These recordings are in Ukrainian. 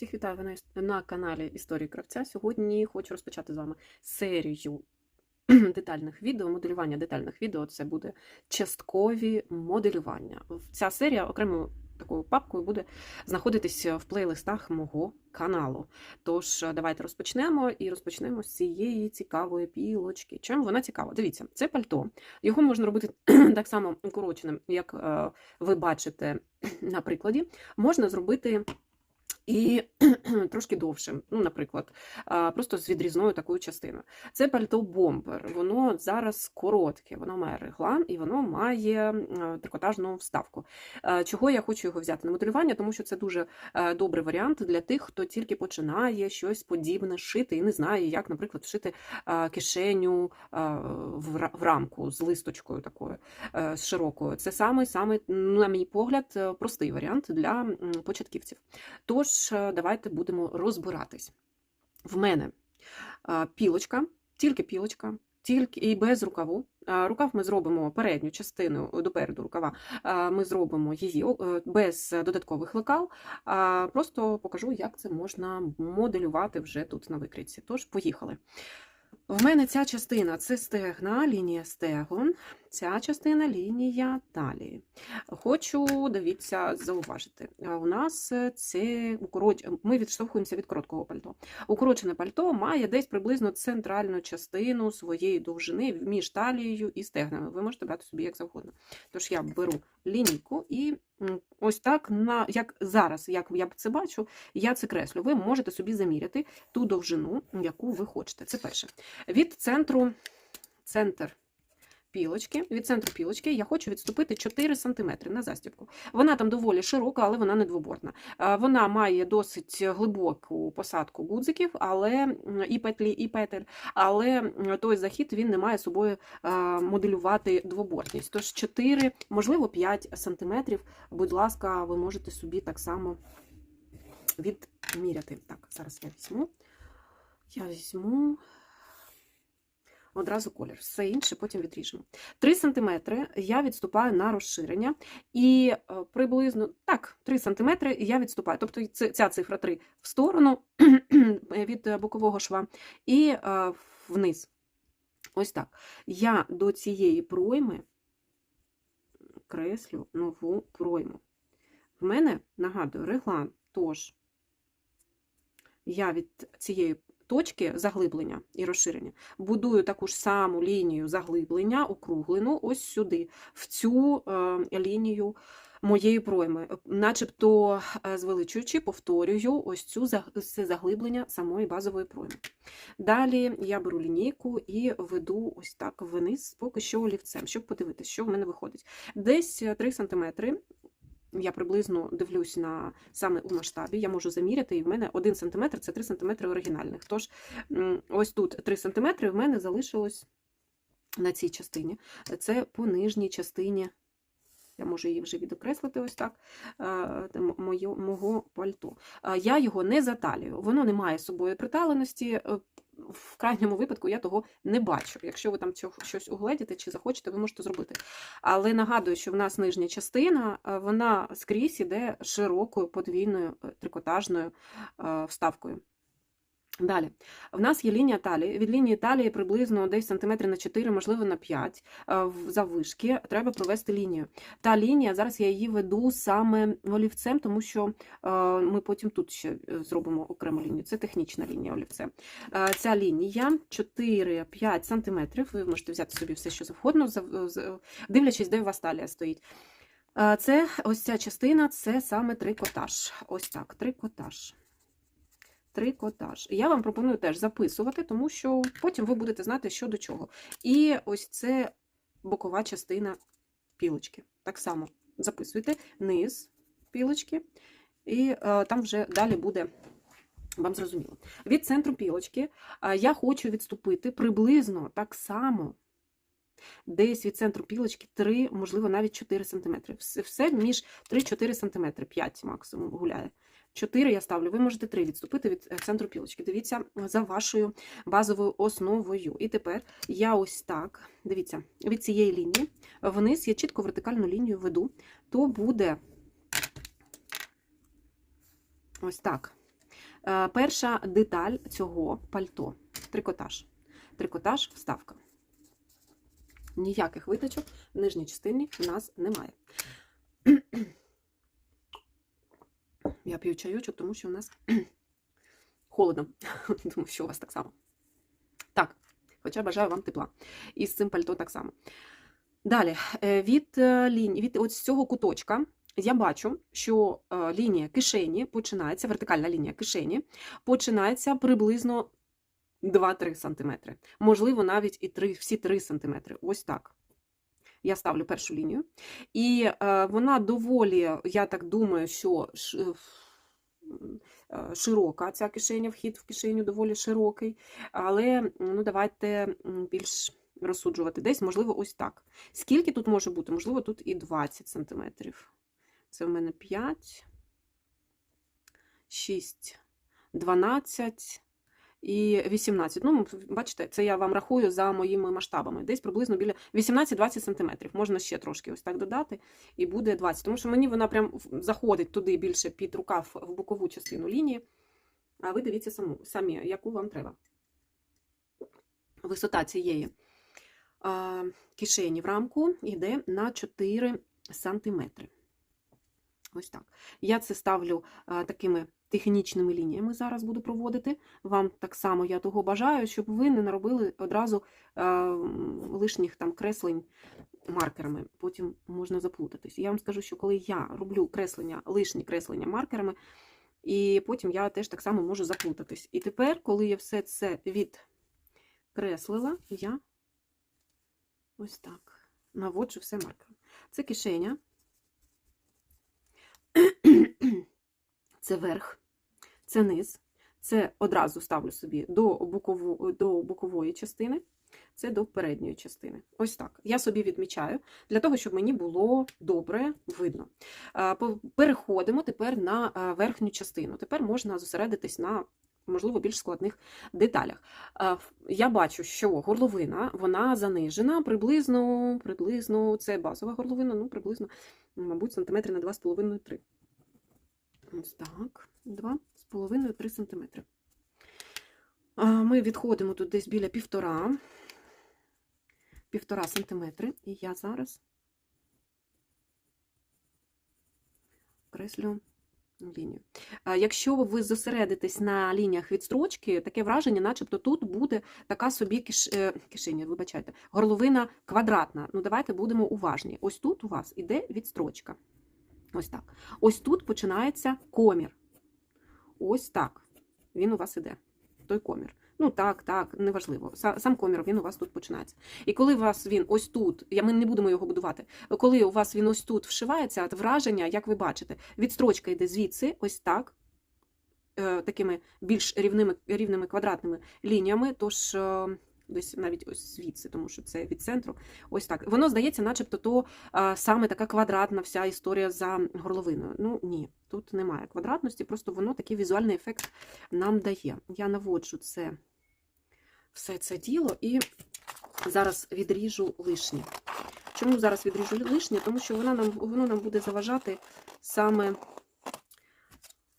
Всіх вітаю ви на, на каналі Історії Кравця. Сьогодні хочу розпочати з вами серію детальних відео, моделювання детальних відео. Це буде часткові моделювання. Ця серія окремою такою папкою буде знаходитися в плейлистах мого каналу. Тож, давайте розпочнемо і розпочнемо з цієї цікавої пілочки. Чим вона цікава? Дивіться, це пальто. Його можна робити так само укороченим, як е, ви бачите на прикладі. Можна зробити і трошки довшим, ну, наприклад, просто з відрізною такою частиною. Це пальто бомбер, воно зараз коротке, воно має реглан і воно має трикотажну вставку. Чого я хочу його взяти на моделювання, тому що це дуже е, добрий варіант для тих, хто тільки починає щось подібне шити і не знає, як, наприклад, вшити кишеню в рамку з листочкою такою е, з широкою. Це саме, саме, на мій погляд, е, простий варіант для початківців. Тож, давайте будемо розбиратись. В мене пілочка, тільки пілочка, тільки і без рукаву. Рукав ми зробимо передню частину допереду рукава, ми зробимо її е, без додаткових лекал. Просто покажу, як це можна моделювати вже тут на викрійці. Тож, поїхали. В мене ця частина це стегна, лінія стегон, ця частина лінія талії. Хочу, дивіться, зауважити. У нас це укороч... ми відштовхуємося від короткого пальто. Укорочене пальто має десь приблизно центральну частину своєї довжини між талією і стегнами. Ви можете брати собі як завгодно. Тож я беру лінійку і ось так, на, як зараз, як я це бачу, я це креслю. Ви можете собі заміряти ту довжину, яку ви хочете. Це перше. Від центру, центр пілочки, від центру пілочки я хочу відступити 4 см на застібку. Вона там доволі широка, але вона не двобортна. Вона має досить глибоку посадку гудзиків, але і петлі, і петель, але той захід він не має собою моделювати двобортність. Тож 4, можливо, 5 см, будь ласка, ви можете собі так само відміряти. Так, зараз я візьму. Я візьму одразу колір. Все інше потім відріжемо. 3 см я відступаю на розширення, і е, приблизно так, 3 см я відступаю. Тобто ця цифра 3 в сторону від бокового шва і е, вниз. Ось так. Я до цієї пройми креслю нову пройму. В мене, нагадую, реглан, тож я від цієї точки заглиблення і розширення. Будую таку ж саму лінію заглиблення, округлену, ось сюди, в цю е, лінію моєї пройми, начебто е, звеличуючи, повторюю ось цю це заглиблення самої базової пройми. Далі я беру лінійку і веду ось так вниз, поки що олівцем, щоб подивитися, що в мене виходить. Десь 3 см я приблизно дивлюсь на саме у масштабі, я можу заміряти, і в мене 1 см це 3 см оригінальних. Тож, ось тут 3 см в мене залишилось на цій частині. Це по нижній частині. Я можу її вже відокреслити ось так, моє, мого пальто. Я його не заталюю, воно не має з собою приталеності. В крайньому випадку я того не бачу. Якщо ви там щось угледіте чи захочете, ви можете зробити. Але нагадую, що в нас нижня частина, е, вона скрізь іде широкою подвійною е, трикотажною е, вставкою. Далі, в нас є лінія талії. Від лінії талії приблизно десь сантиметри на 4, можливо, на 5 заввишки треба провести лінію. Та лінія, зараз я її веду саме олівцем, тому що ми потім тут ще е, зробимо окрему лінію. Це технічна лінія олівцем. Ця лінія 4-5 см. Ви можете взяти собі все, що завгодно, дивлячись, де у вас талія стоїть. Це ось ця частина це саме трикотаж. Ось так, трикотаж трикотаж. Я вам пропоную теж записувати, тому що потім ви будете знати, що до чого. І ось це бокова частина пілочки. Так само записуйте низ пілочки, і е, там вже далі буде. Вам зрозуміло. Від центру пілочки е, я хочу відступити приблизно так само, десь від центру пілочки 3, можливо, навіть 4 см. Все між 3-4 см, 5 максимум гуляє. 4 я ставлю, ви можете 3 відступити від е, центру пілочки. Дивіться за вашою базовою основою. І тепер я ось так, дивіться, від цієї лінії вниз я чітко вертикальну лінію веду, то буде ось так. Е, Перша деталь цього пальто трикотаж. Трикотаж, вставка. Ніяких виточок в нижній частині у нас немає. Я п'ю чайочок, тому що у нас холодно. Думаю, що у вас так само. Так, хоча бажаю вам тепла. І з цим пальто так само. Далі, е, від е, від ось цього куточка я бачу, що е, лінія кишені починається, вертикальна лінія кишені починається приблизно 2-3 см. Можливо, навіть і 3, всі 3 см. Ось так. Я ставлю першу лінію. І е, вона доволі, я так думаю, що ш- е, широка ця кишеня, вхід в кишеню доволі широкий. Але ну, давайте більш розсуджувати десь, можливо, ось так. Скільки тут може бути? Можливо, тут і 20 см. Це в мене 5, 6, 12 і 18. Ну, бачите, це я вам рахую за моїми масштабами. Десь приблизно біля 18-20 см. Можна ще трошки ось так додати, і буде 20. Тому що мені вона прям заходить туди більше під рукав в бокову частину лінії. А ви дивіться саму, самі, яку вам треба. Висота цієї кишені в рамку йде на 4 см. Ось так. Я це ставлю а, такими технічними лініями зараз буду проводити. Вам так само я того бажаю, щоб ви не наробили одразу а, лишніх там креслень маркерами. Потім можна заплутатись. Я вам скажу, що коли я роблю креслення, лишні креслення маркерами, і потім я теж так само можу заплутатись. І тепер, коли я все це відкреслила, я ось так наводжу все маркером. Це кишеня. Це верх, це низ. Це одразу ставлю собі до, бокову, до бокової частини, це до передньої частини. Ось так. Я собі відмічаю для того, щоб мені було добре видно. Переходимо тепер на верхню частину. Тепер можна зосередитись на, можливо, більш складних деталях. Е, Я бачу, що горловина вона занижена приблизно, приблизно це базова горловина, ну приблизно, мабуть, сантиметри на 2,5-3. Ось так, 2,5-3 сантиметри. Ми відходимо тут десь біля півтора, півтора сантиметри, і я зараз креслю лінію. Якщо ви зосередитесь на лініях від строчки, таке враження, начебто тут буде така собі киш... е, кишеня, вибачайте, горловина квадратна. Ну, давайте будемо уважні. Ось тут у вас іде відстрочка. Ось так. Ось тут починається комір. Ось так. Він у вас іде. Той комір. Ну так, так, неважливо. Сам комір він у вас тут починається. І коли у вас він ось тут, я- ми не будемо його будувати. Коли у вас він ось тут вшивається, враження, як ви бачите, відстрочка йде звідси, ось так, е, такими більш рівними, рівними квадратними лініями. Тож е, десь навіть ось звідси, тому що це від центру. Ось так. Воно здається, начебто, то е, саме така квадратна вся історія за горловиною. Ну ні, тут немає квадратності, просто воно такий візуальний ефект нам дає. Я наводжу це все це діло і зараз відріжу лишнє. Чому зараз відріжу лишнє? Тому що воно нам, воно нам буде заважати саме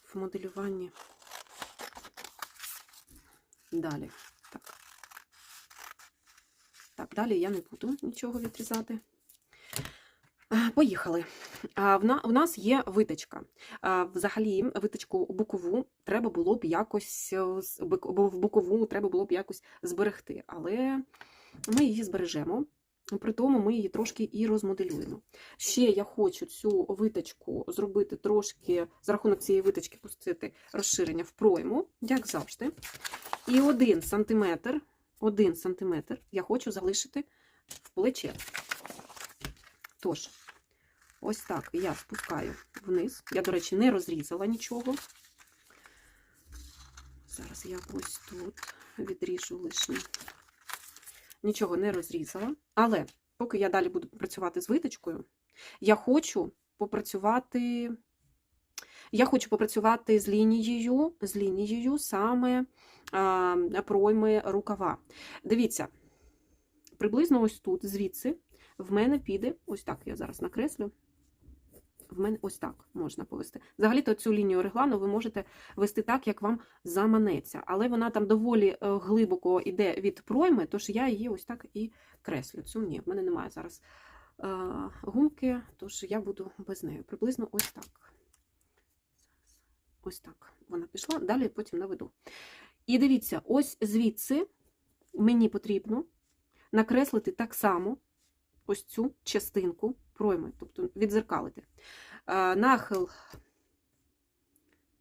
в моделюванні. Далі. Так. Так, далі я не буду нічого відрізати. Е, Поїхали. В нас є виточка. Взагалі, виточку бокову треба було б якось е, в бокову треба було б якось зберегти, але ми її збережемо. При тому ми її трошки і розмоделюємо. Ще я хочу цю виточку зробити трошки, за рахунок цієї виточки пустити розширення в пройму, як завжди. І один сантиметр, один сантиметр я хочу залишити в плече. Тож, ось так я спускаю вниз. Я, до речі, не розрізала нічого. Зараз я ось тут відріжу лишнє. Нічого не розрізала. Але поки я далі буду працювати з виточкою, я хочу попрацювати. Я хочу попрацювати з лінією, з лінією саме а, пройми рукава. Дивіться, приблизно ось тут, звідси, в мене піде, ось так я зараз накреслю. В мене ось так можна повести. Взагалі-то цю лінію реглану ви можете вести так, як вам заманеться. Але вона там доволі е, глибоко йде від пройми, тож я її ось так і креслю. Цю ні, в мене немає зараз е, гумки, тож я буду без неї. Приблизно ось так. Ось так вона пішла, далі потім наведу. І дивіться, ось звідси мені потрібно накреслити так само ось цю частинку пройми, тобто відзеркалити. Е, Нахил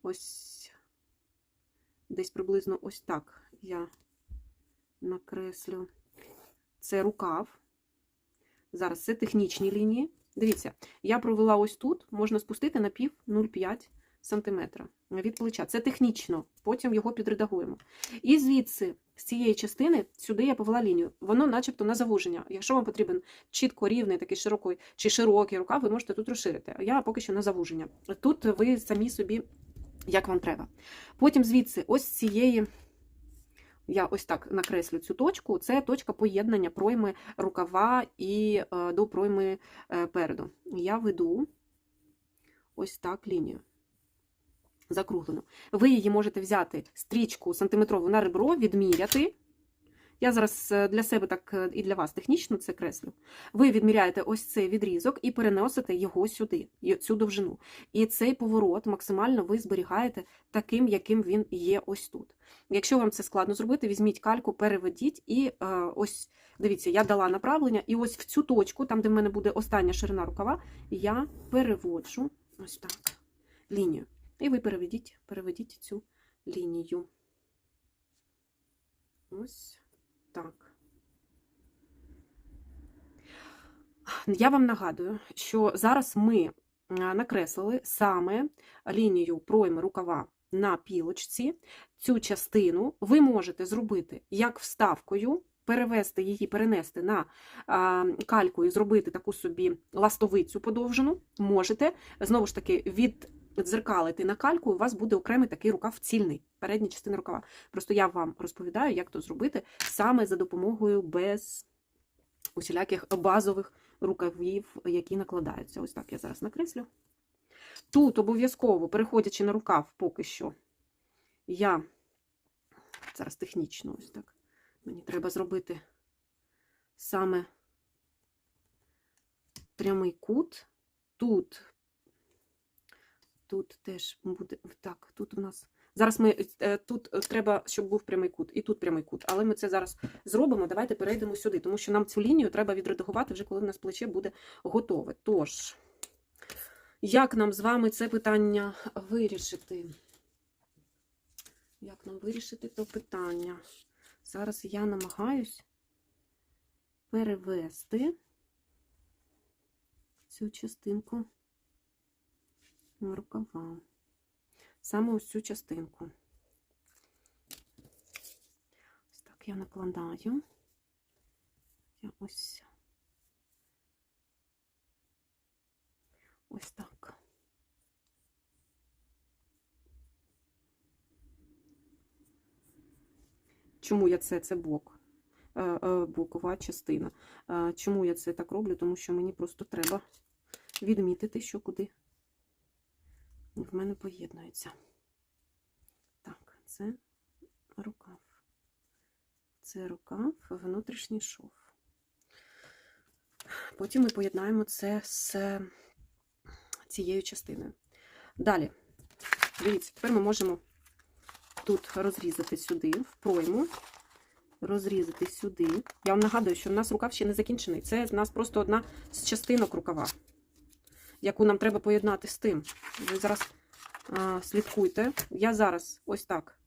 ось десь приблизно ось так я накреслю. Це рукав. Зараз це технічні лінії. Дивіться, я провела ось тут, можна спустити на пів 0,5 см від плеча. Це технічно, потім його підредагуємо. І звідси, з цієї частини, сюди я повела лінію. Воно начебто на завуження. Якщо вам потрібен чітко рівний, такий широкий чи широкий рукав, ви можете тут розширити. Я поки що на завуження. Тут ви самі собі, як вам треба. Потім звідси, ось з цієї. Я ось так накреслю цю точку. Це точка поєднання пройми рукава і е, до пройми е, переду. Я веду ось так лінію закруглену. Ви її можете взяти стрічку сантиметрову на ребро, відміряти. Я зараз е, для себе так е, і для вас технічно це креслю. Ви відміряєте ось цей відрізок і переносите його сюди, цю довжину. І цей поворот максимально ви зберігаєте таким, яким він є ось тут. Якщо вам це складно зробити, візьміть кальку, переведіть і е, ось, дивіться, я дала направлення, і ось в цю точку, там, де в мене буде остання ширина рукава, я переводжу ось так лінію. І ви переведіть, переведіть цю лінію. Ось так. Я вам нагадую, що зараз ми накреслили саме лінію пройми рукава на пілочці. Цю частину ви можете зробити як вставкою, перевести її, перенести на кальку і зробити таку собі ластовицю подовжену. Можете, знову ж таки, від дзеркалити на кальку, у вас буде окремий такий рукав цільний, передня частина рукава. Просто я вам розповідаю, як то зробити саме за допомогою без усіляких базових рукавів, які накладаються. Ось так я зараз накреслю. Тут обов'язково, переходячи на рукав, поки що, я зараз технічно ось так. Мені треба зробити саме прямий кут. Тут Тут теж буде так. Тут у нас зараз ми е, тут треба, щоб був прямий кут, і тут прямий кут. Але ми це зараз зробимо. Давайте перейдемо сюди, тому що нам цю лінію треба відредагувати вже, коли в нас плече буде готове. Тож, як нам з вами це питання вирішити? Як нам вирішити то питання? Зараз я намагаюсь перевести цю частинку рукава. Саме ось цю частинку. Ось так я накладаю. Я ось ось так. Чому я це? Це бок, е, е, бокова частина. Е, Чому я це так роблю? Тому що мені просто треба відмітити, що куди в мене поєднується. Так, це рукав. Це рукав, внутрішній шов. Потім ми поєднаємо це з цією частиною. Далі, дивіться, тепер ми можемо тут розрізати сюди, в пройму, розрізати сюди. Я вам нагадую, що в нас рукав ще не закінчений. Це в нас просто одна з частинок рукава яку нам треба поєднати з тим. Ви зараз а, слідкуйте. Я зараз ось так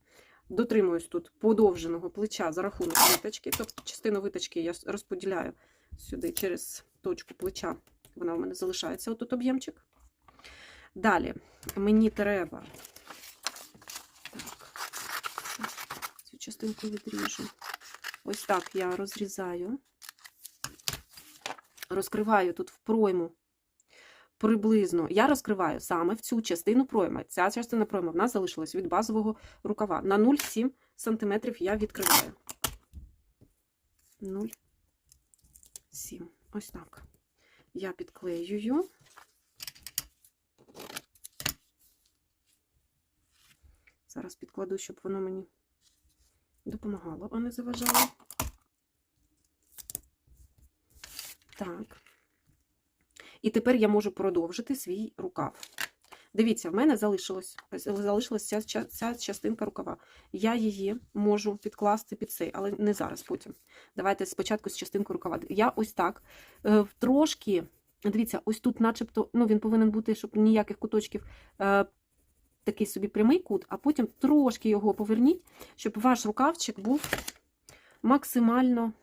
дотримуюсь тут подовженого плеча за рахунок виточки. Тобто частину виточки я розподіляю сюди через точку плеча. Вона у мене залишається отут об'ємчик. Далі мені треба так, цю частинку відріжу. Ось так я розрізаю, розкриваю тут в пройму приблизно я розкриваю саме в цю частину пройма. Ця частина пройма в нас залишилась від базового рукава. На 0,7 см я відкриваю. 0,7. Ось так. Я підклеюю. Зараз підкладу, щоб воно мені допомагало, а не заважало. Так. І тепер я можу продовжити свій рукав. Дивіться, в мене залишилось, залишилась ця, ця, частинка рукава. Я її можу підкласти під цей, але не зараз, потім. Давайте спочатку з частинки рукава. Я ось так е, трошки, дивіться, ось тут начебто, ну він повинен бути, щоб ніяких куточків, е, такий собі прямий кут, а потім трошки його поверніть, щоб ваш рукавчик був максимально.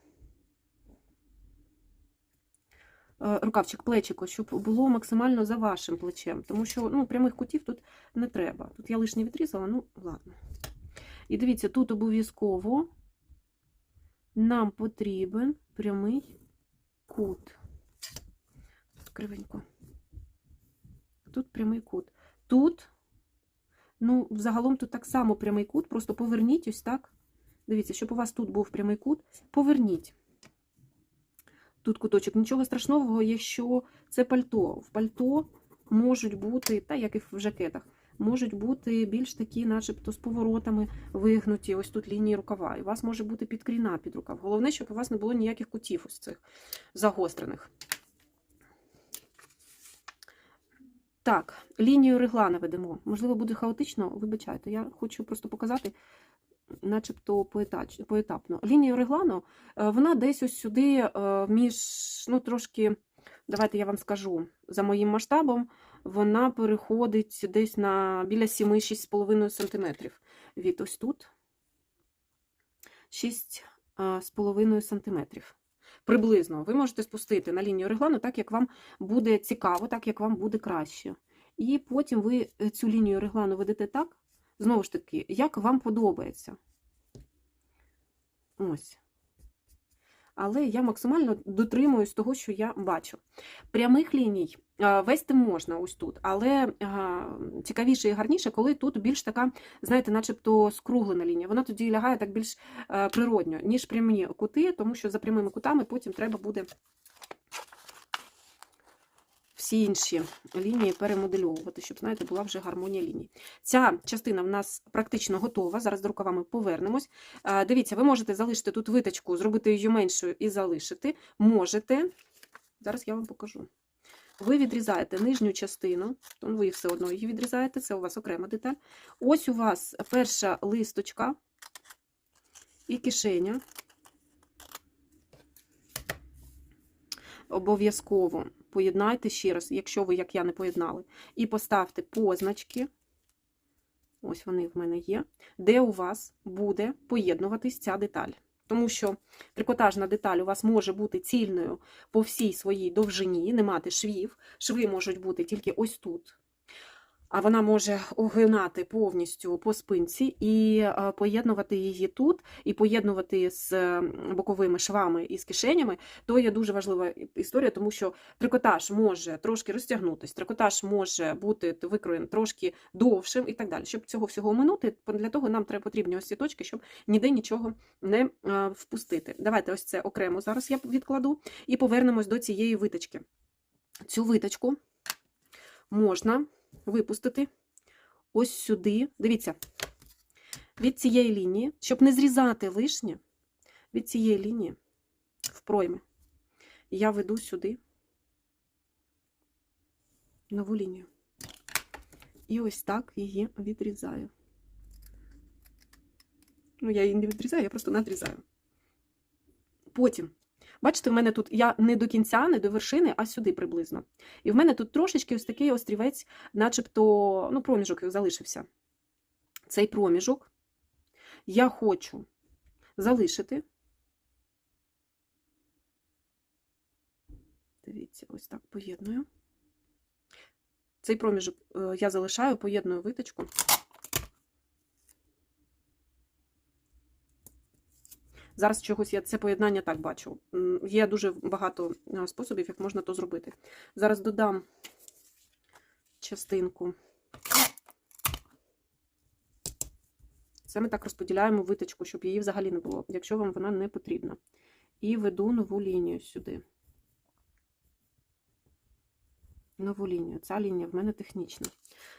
Рукавчик, плечико, щоб було максимально за вашим плечем. Тому що ну, прямих кутів тут не треба. Тут я лишнє відрізала, ну ладно. І дивіться, тут обов'язково нам потрібен прямий кут. Кривенько. Тут прямий кут. Тут, ну, взагалом тут так само прямий кут, просто поверніть ось так. Дивіться, щоб у вас тут був прямий кут, поверніть. Тут куточок. Нічого страшного, якщо це пальто. В пальто можуть бути, та як і в жакетах, можуть бути більш такі, начебто, з поворотами вигнуті, ось тут лінії рукава. І у вас може бути підкріна під рукав. Головне, щоб у вас не було ніяких кутів ось цих загострених. Так, лінію реглана ведемо. Можливо, буде хаотично, вибачайте. Я хочу просто показати, начебто поетапно. Лінію реглану, е, вона десь ось сюди е, між, ну, трошки, давайте я вам скажу, за моїм масштабом, вона переходить десь на біля 7-6,5 см. Від ось тут 6,5 см. Приблизно. Ви можете спустити на лінію реглану так, як вам буде цікаво, так, як вам буде краще. І потім ви е, цю лінію реглану ведете так, знову ж таки, як вам подобається. Ось. Але я максимально дотримуюсь того, що я бачу. Прямих ліній вести можна ось тут, але цікавіше і гарніше, коли тут більш така, знаєте, начебто скруглена лінія. Вона тоді лягає так більш природньо, ніж прямі кути, тому що за прямими кутами потім треба буде всі інші лінії перемодельовувати, щоб, знаєте, була вже гармонія ліній. Ця частина в нас практично готова. Зараз до рукавами повернемось. Дивіться, ви можете залишити тут виточку, зробити її меншою і залишити. Можете. Зараз я вам покажу. Ви відрізаєте нижню частину, тому ви все одно її відрізаєте, це у вас окрема деталь. Ось у вас перша листочка і кишеня. Обов'язково поєднайте ще раз, якщо ви, як я, не поєднали, і поставте позначки. Ось вони в мене є, де у вас буде поєднуватись ця деталь. Тому що трикотажна деталь у вас може бути цільною по всій своїй довжині, не мати швів. Шви можуть бути тільки ось тут. А вона може огинати повністю по спинці і е, поєднувати її тут, і поєднувати з е, боковими швами і з кишенями, то є дуже важлива історія, тому що трикотаж може трошки розтягнутися, трикотаж може бути викроєн трошки довшим і так далі. Щоб цього всього оминути, для того нам треба потрібні ось ці точки, щоб ніде нічого не е, впустити. Давайте ось це окремо зараз я відкладу і повернемось до цієї виточки. Цю виточку можна випустити ось сюди. Дивіться, від цієї лінії, щоб не зрізати лишнє, від цієї лінії в пройми, я веду сюди нову лінію. І ось так її відрізаю. Ну, я її не відрізаю, я просто надрізаю. Потім Бачите, в мене тут я не до кінця, не до вершини, а сюди приблизно. І в мене тут трошечки ось такий острівець, начебто, ну, проміжок залишився. Цей проміжок я хочу залишити. Дивіться, ось так поєдную. Цей проміжок е, я залишаю, поєдную виточку. Зараз чогось я це поєднання так бачу. Є дуже багато е, способів, як можна то зробити. Зараз додам частинку. Це ми так розподіляємо виточку, щоб її взагалі не було, якщо вам вона не потрібна. І веду нову лінію сюди. Нову лінію. Ця лінія в мене технічна.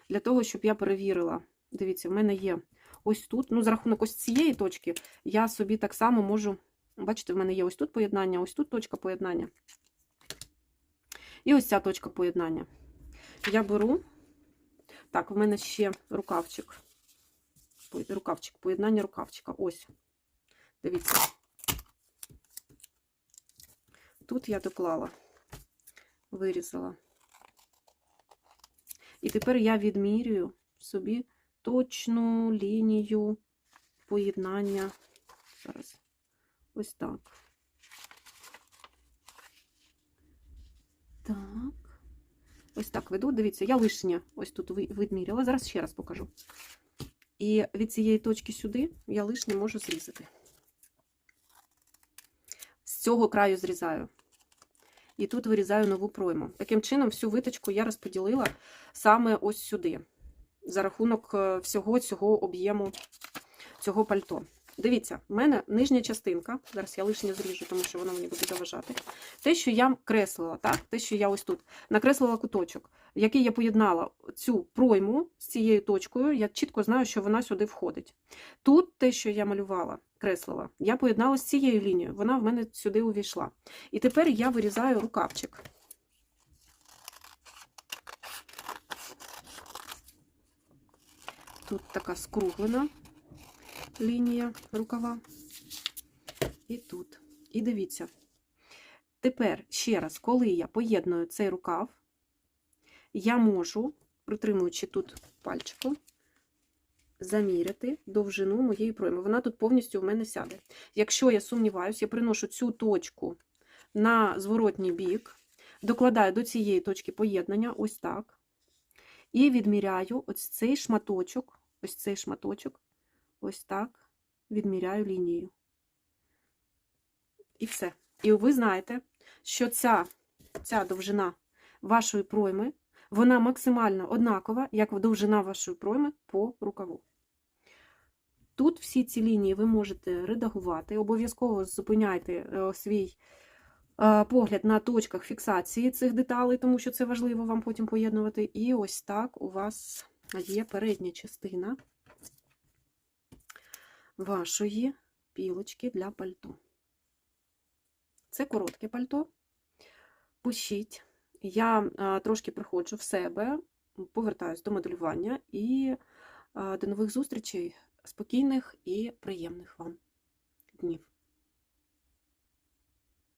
Для того, щоб я перевірила, дивіться, в мене є ось тут. Ну, за рахунок ось цієї точки, я собі так само можу. Бачите, в мене є ось тут поєднання, ось тут точка поєднання. І ось ця точка поєднання. Я беру. Так, в мене ще рукавчик. Рукавчик, поєднання рукавчика. Ось. Дивіться. Тут я доклала, вирізала. І тепер я відмірюю собі точну лінію поєднання. Зараз. Ось так. Так. Ось так веду. Дивіться, я лишнє ось тут відміряла. Зараз ще раз покажу. І від цієї точки сюди я лишнє можу зрізати. З цього краю зрізаю. І тут вирізаю нову пройму. Таким чином, всю виточку я розподілила саме ось сюди, за рахунок е, всього цього об'єму цього пальто. Дивіться, в мене нижня частинка, зараз я лишнє зріжу, тому що воно мені буде заважати. Те, що я креслила, так? те, що я ось тут накреслила куточок, який я поєднала цю пройму з цією точкою, я чітко знаю, що вона сюди входить. Тут те, що я малювала, креслила, я поєднала з цією лінією, вона в мене сюди увійшла. І тепер я вирізаю рукавчик. Тут така скруглена лінія рукава. І тут. І дивіться. Тепер ще раз, коли я поєдную цей рукав, я можу, притримуючи тут пальчиком, заміряти довжину моєї пройми. Вона тут повністю в мене сяде. Якщо я сумніваюся, я приношу цю точку на зворотній бік, докладаю до цієї точки поєднання, ось так. І відміряю ось цей шматочок, ось цей шматочок, ось так, відміряю лінією. І все. І ви знаєте, що ця, ця довжина вашої пройми, вона максимально однакова, як довжина вашої пройми по рукаву. Тут всі ці лінії ви можете редагувати, обов'язково зупиняйте е, свій е, погляд на точках фіксації цих деталей, тому що це важливо вам потім поєднувати. І ось так у вас є передня частина вашої пілочки для пальто. Це коротке пальто. Пишіть. Я а, трошки приходжу в себе, повертаюсь до моделювання і а, до нових зустрічей, спокійних і приємних вам днів.